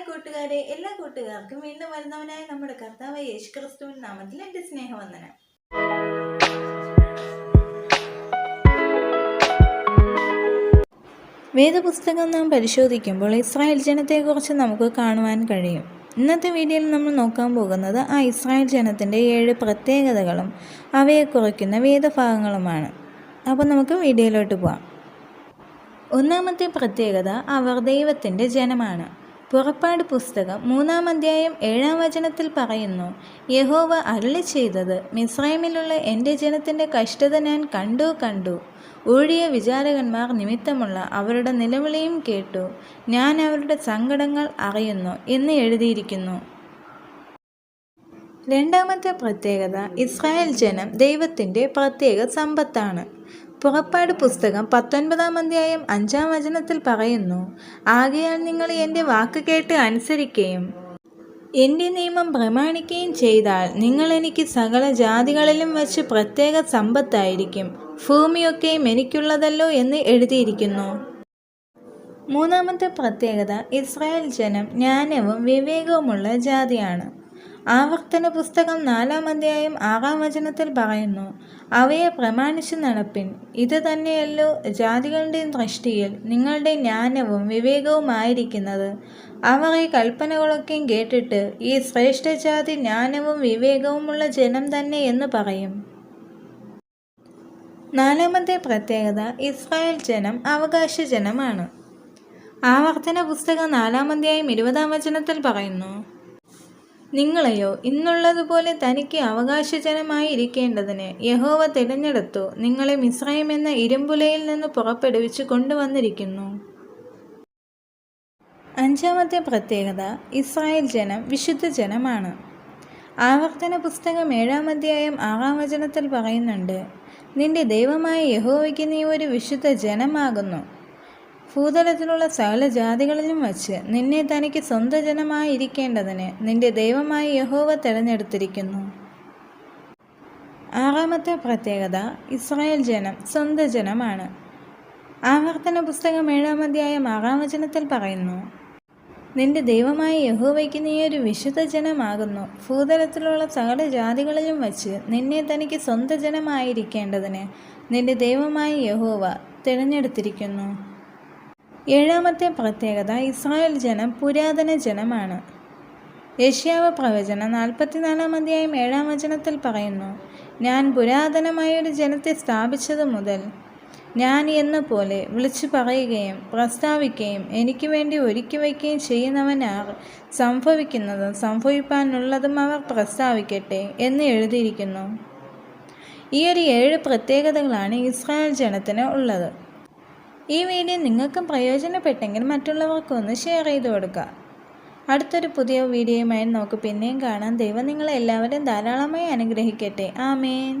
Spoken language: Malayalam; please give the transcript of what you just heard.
ഹായ് കൂട്ടുകാരെ എല്ലാ കൂട്ടുകാർക്കും വീണ്ടും വരുന്നവനായ നമ്മുടെ കർത്താവ് യേശു ക്രിസ്തുവിൻ നാമത്തിൽ എന്റെ സ്നേഹവന്ദനം. വേദപുസ്തകം നാം പരിശോധിക്കുമ്പോൾ ഇസ്രായേൽ ജനത്തെക്കുറിച്ച് നമുക്ക് കാണുവാൻ കഴിയും. ഇന്നത്തെ വീഡിയോയിൽ നമ്മൾ നോക്കാൻ പോകുന്നത് ആ ഇസ്രായേൽ ജനത്തിന്റെ ഏഴ് പ്രത്യേകതകളും അവയെ കുറയ്ക്കുന്ന വേദഭാഗങ്ങളുമാണ്. അപ്പോൾ നമുക്ക് വീഡിയോയിലോട്ട് പോവാം. ഒന്നാമത്തെ പ്രത്യേകത അവർ ദൈവത്തിന്റെ ജനമാണ്. പുറപ്പാട് പുസ്തകം മൂന്നാം അധ്യായം ഏഴാം വചനത്തിൽ പറയുന്നു യഹോവ അരുളി ചെയ്തത് മിസ്രൈമിലുള്ള എന്റെ ജനത്തിന്റെ കഷ്ടത ഞാൻ കണ്ടു കണ്ടു. ഊഴിയ വിചാരകന്മാർ നിമിത്തമുള്ള അവരുടെ നിലവിളിയും കേട്ടു. ഞാൻ അവരുടെ സങ്കടങ്ങൾ അറിയുന്നു എന്ന് എഴുതിയിരിക്കുന്നു. രണ്ടാമത്തെ പ്രത്യേകത ഇസ്രായേൽ ജനം ദൈവത്തിന്റെ പ്രത്യേക സമ്പത്താണ്. പുറപ്പാട് പുസ്തകം പത്തൊൻപതാം അധ്യായം അഞ്ചാം വചനത്തിൽ പറയുന്നു ആകയാൽ നിങ്ങൾ എന്റെ വാക്ക് കേട്ട് അനുസരിക്കുകയും എന്റെ നിയമം പ്രമാണിക്കുകയും ചെയ്താൽ നിങ്ങൾ എനിക്ക് സകല ജാതികളിലും വച്ച് പ്രത്യേക സമ്പത്തായിരിക്കും. ഭൂമിയൊക്കെയും എനിക്കുള്ളതല്ലോ എന്ന് എഴുതിയിരിക്കുന്നു. മൂന്നാമത്തെ പ്രത്യേകത ഇസ്രായേൽ ജനം ജ്ഞാനവും വിവേകവുമുള്ള ജാതിയാണ്. ആവർത്തന പുസ്തകം നാലാം അധ്യായം ആറാം വചനത്തിൽ പറയുന്നു അവയെ പ്രമാണിച്ചു നടപ്പിൻ. ഇത് തന്നെയല്ലോ ജാതികളുടെ ദൃഷ്ടിയിൽ നിങ്ങളുടെ ജ്ഞാനവും വിവേകവുമായിരിക്കുന്നത് അവർ ഈ കൽപ്പനകളൊക്കെയും കേട്ടിട്ട് ഈ ശ്രേഷ്ഠജാതി ജ്ഞാനവും വിവേകവുമുള്ള ജനം തന്നെ എന്ന് പറയും. നാലാമത്തെ പ്രത്യേകത ഇസ്രായേൽ ജനം അവകാശ ജനമാണ്. ആവർത്തന പുസ്തകം നാലാം ഇരുപതാം വചനത്തിൽ പറയുന്നു നിങ്ങളെയോ ഇന്നുള്ളതുപോലെ തനിക്ക് അവകാശജനമായി ഇരിക്കേണ്ടതിന് യഹോവ തിരഞ്ഞെടുത്തു നിങ്ങളെ മിസ്രൈം എന്ന ഇരുമ്പുലയിൽ നിന്ന് പുറപ്പെടുവിച്ച് കൊണ്ടുവന്നിരിക്കുന്നു. അഞ്ചാമത്തെ പ്രത്യേകത ഇസ്രായേൽ ജനം വിശുദ്ധ ജനമാണ്. ആവർത്തന പുസ്തകം ഏഴാം അധ്യായം ആറാം വചനത്തിൽ പറയുന്നുണ്ട് നിന്റെ ദൈവമായ യഹോവയ്ക്ക് നീ ഒരു വിശുദ്ധ ജനമാകുന്നു. ഭൂതലത്തിലുള്ള സകല ജാതികളിലും വച്ച് നിന്നെ തനിക്ക് സ്വന്തം ജനമായിരിക്കേണ്ടതിന് നിന്റെ ദൈവമായി യഹോവ തിരഞ്ഞെടുത്തിരിക്കുന്നു. ആറാമത്തെ പ്രത്യേകത ഇസ്രായേൽ ജനം സ്വന്തം ജനമാണ് ആവർത്തന പുസ്തകം ഏഴാം അധ്യായം ആറാം വചനത്തിൽ പറയുന്നു നിന്റെ ദൈവമായ യഹോവയ്ക്ക് നീ ഒരു വിശുദ്ധ ജനമാകുന്നു. ഭൂതലത്തിലുള്ള സകല ജാതികളിലും വച്ച് നിന്നെ തനിക്ക് സ്വന്തം ജനമായിരിക്കേണ്ടതിന് നിന്റെ ദൈവമായ യഹോവ തിരഞ്ഞെടുത്തിരിക്കുന്നു. ഏഴാമത്തെ പ്രത്യേകത ഇസ്രായേൽ ജനം പുരാതന ജനമാണ്. യഷ്യാവ് പ്രവചനം നാൽപ്പത്തിനാലാം അധ്യായം ഏഴാം വചനത്തിൽ പറയുന്നു ഞാൻ പുരാതനമായ ഒരു ജനത്തെ സ്ഥാപിച്ചത് മുതൽ ഞാൻ എന്ന പോലെ വിളിച്ചു പറയുകയും പ്രസ്താവിക്കുകയും എനിക്ക് വേണ്ടി ഒരുക്കി വയ്ക്കുകയും ചെയ്യുന്നവനാർ സംഭവിക്കുന്നതും സംഭവിപ്പാനുള്ളതും അവർ പ്രസ്താവിക്കട്ടെ എന്ന് എഴുതിയിരിക്കുന്നു. ഈ ഒരു ഏഴ് പ്രത്യേകതകളാണ് ഇസ്രായേൽ ജനത്തിന് ഉള്ളത്. ഈ വീഡിയോ നിങ്ങൾക്കും പ്രയോജനപ്പെട്ടെങ്കിൽ മറ്റുള്ളവർക്കും ഒന്ന് ഷെയർ ചെയ്ത് കൊടുക്കുക. അടുത്തൊരു പുതിയ വീഡിയോയുമായി നമുക്ക് പിന്നെയും കാണാം. ദൈവം നിങ്ങളെല്ലാവരും ധാരാളമായി അനുഗ്രഹിക്കട്ടെ. ആമേൻ.